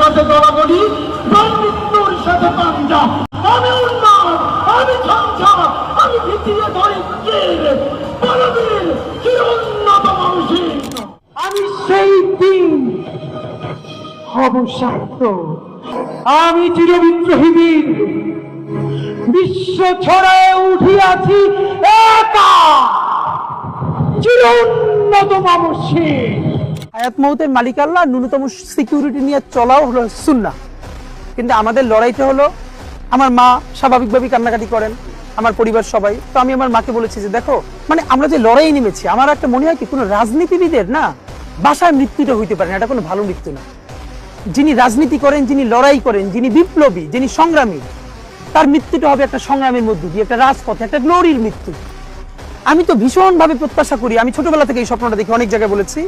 সাথে প্রাণ মৃত্যুর সাথে পাঞ্জা আমি উন্মাদ, আমি ঝঞ্ঝা আমি ভিতিয়ে ধরে আমি সেই দিন হব শান্ত আমি চিরবিদ্রোহী বীর। বিশ্ব ছড়ায় উঠিয়াছি একা। আয়াত মৌতের মালিক আল্লাহ ন্যূনতম সিকিউরিটি নিয়ে চলাও হলো সুন্না কিন্তু আমাদের লড়াইটা হলো, আমার মা স্বাভাবিকভাবেই কান্নাকাটি করেন, আমার পরিবার সবাই। তো আমি আমার মাকে বলেছি যে, দেখো মানে আমরা যে লড়াই নেমেছি, আমার একটা মনে হয় কি, কোনো রাজনীতিবিদের না বাসায় মৃত্যুটা হইতে পারে না, এটা কোনো ভালো মৃত্যু না। যিনি রাজনীতি করেন, যিনি লড়াই করেন, যিনি বিপ্লবী, যিনি সংগ্রামী, তার মৃত্যুটা হবে একটা সংগ্রামের মধ্য দিয়ে, একটা রাজপথে, একটা গ্লোরির মৃত্যু। আমি তো ভীষণভাবে প্রত্যাশা করি, আমি ছোটবেলা থেকে এই স্বপ্নটা দেখি অনেক জায়গায় বলেছি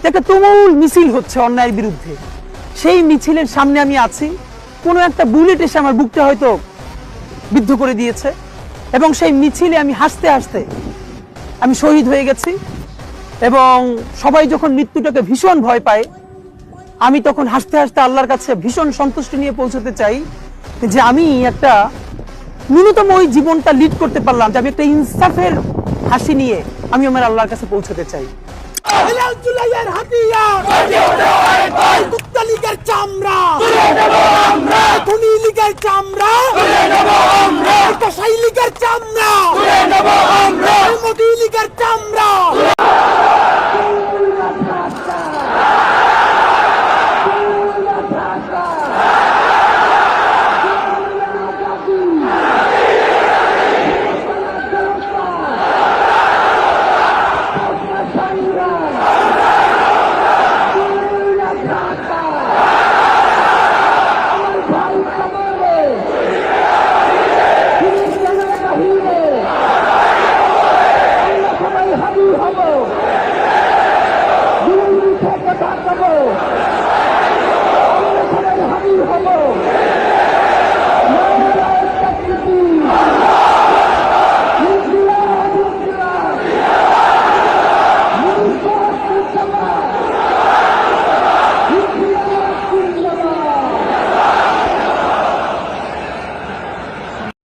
যে একটা তুমুল মিছিল হচ্ছে অন্যায়ের বিরুদ্ধে। সেই মিছিলের সামনে আমি আছি, কোনো একটা বুলেট এসে আমার বুকটা হয়তো বিদ্ধ করে দিয়েছে এবং সেই মিছিলে আমি হাসতে হাসতে আমি শহীদ হয়ে গেছি এবং সবাই যখন মৃত্যুটাকে ভীষণ ভয় পায়, আমি তখন হাসতে হাসতে আল্লাহর কাছে ভীষণ সন্তুষ্টি নিয়ে পৌঁছতে চাই যে আমি একটা ন্যূনতম ওই জীবনটা লিড করতে পারলাম, যে আমি একটা ইনসাফের হাসি নিয়ে আমি আমার আল্লাহর কাছে পৌঁছাতে চাই। চামড়া। চামড়া।